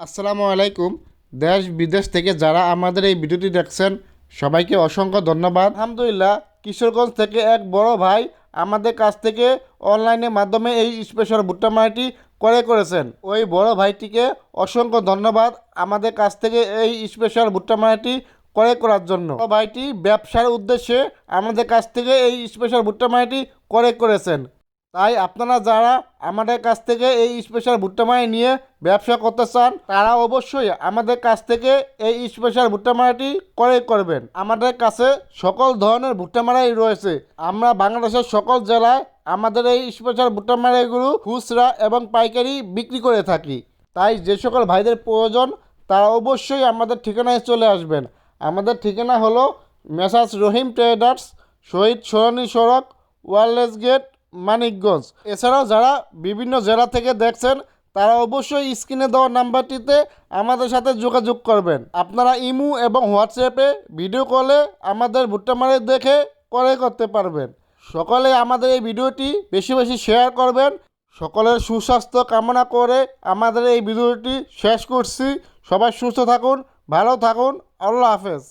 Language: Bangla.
আসসালামু আলাইকুম। দেশ, বিদেশ থেকে যারা আমাদের এই ভিডিওটি দেখছেন, সবাইকে অসংখ্য ধন্যবাদ। আলহামদুলিল্লাহ, কিশোরগঞ্জ থেকে এক বড় ভাই আমাদের কাছ থেকে অনলাইনের মাধ্যমে এই স্পেশাল ভুট্টা মারাটি করে করেছেন। ওই বড় ভাইটিকে অসংখ্য ধন্যবাদ আমাদের কাছ থেকে এই স্পেশাল ভুট্টা মারাটি ক্রয় করার জন্য। ভাইটি ব্যবসার উদ্দেশ্যে আমাদের কাছ থেকে এই স্পেশাল ভুট্টা মারাটি ক্রয় করেছেন। তাই আপনারা যারা আমাদের কাছ থেকে এই স্পেশাল ভুট্টা মাই নিয়ে ব্যবসা করতে চান, তারা অবশ্যই আমাদের কাছ থেকে এই স্পেশাল ভুট্টা মারাটি ক্রয় করবেন। আমাদের কাছে সকল ধরনের ভুট্টা মারাই রয়েছে। আমরা বাংলাদেশের সকল জেলায় আমাদের এই স্পেশাল ভুট্টা মারাইগুলো খুচরা এবং পাইকারি বিক্রি করে থাকি। তাই যে সকল ভাইদের প্রয়োজন, তারা অবশ্যই আমাদের ঠিকানায় চলে আসবেন। আমাদের ঠিকানা হলো মেসাজ রহিম ট্রেডার্স, শহীদ সরণী সড়ক, ওয়ারলেস গেট মানিকগঞ্জ। এছাড়াও যারা বিভিন্ন জেলা থেকে দেখছেন, তারা অবশ্যই স্ক্রিনে দেওয়া নাম্বারটিতে আমাদের সাথে যোগাযোগ করবেন। আপনারা ইমু এবং হোয়াটসঅ্যাপে ভিডিও কলে আমাদের ভুট্টা মারি দেখে করে করতে পারবেন। সকলে আমাদের এই ভিডিওটি বেশি বেশি শেয়ার করবেন। সকলের সুস্বাস্থ্য কামনা করে আমাদের এই ভিডিওটি শেষ করছি। সবাই সুস্থ থাকুন, ভালো থাকুন। আল্লাহ হাফেজ।